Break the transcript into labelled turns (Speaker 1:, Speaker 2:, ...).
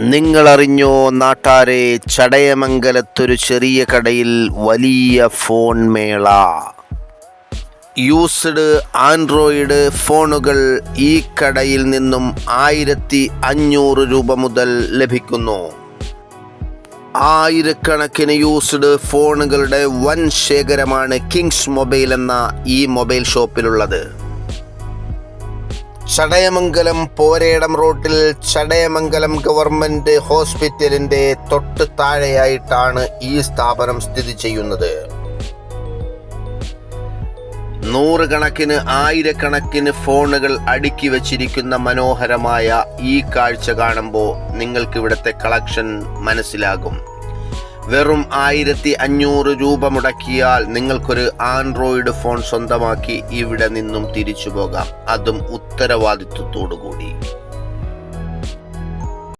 Speaker 1: നിങ്ങളറിഞ്ഞോ നാട്ടാരെ ചടയമംഗലത്തൊരു ചെറിയ കടയിൽ വലിയ ഫോൺ മേള. യൂസ്ഡ് ആൻഡ്രോയിഡ് ഫോണുകൾ ഈ കടയിൽ നിന്നും ആയിരത്തി അഞ്ഞൂറ് രൂപ മുതൽ ലഭിക്കുന്നു. ആയിരക്കണക്കിന് യൂസ്ഡ് ഫോണുകളുടെ വൻ ശേഖരമാണ് കിങ്സ് മൊബൈൽ എന്ന ഈ മൊബൈൽ ഷോപ്പിലുള്ളത്. ചടയമംഗലം പോരേടം റോഡിൽ ചടയമംഗലം ഗവൺമെന്റ് ഹോസ്പിറ്റലിന്റെ തൊട്ട് താഴെയായിട്ടാണ് ഈ സ്ഥാപനം സ്ഥിതി ചെയ്യുന്നത്. നൂറുകണക്കിന് ആയിരക്കണക്കിന് ഫോണുകൾ അടുക്കി വച്ചിരിക്കുന്ന മനോഹരമായ ഈ കാഴ്ച കാണുമ്പോൾ നിങ്ങൾക്ക് ഇവിടുത്തെ കളക്ഷൻ മനസ്സിലാകും. വെറും ആയിരത്തി അഞ്ഞൂറ് രൂപ മുടക്കിയാൽ നിങ്ങൾക്കൊരു ആൻഡ്രോയിഡ് ഫോൺ സ്വന്തമാക്കി ഇവിടെ നിന്നും തിരിച്ചു പോകാം അതും ഉത്തരവാദിത്വത്തോടു കൂടി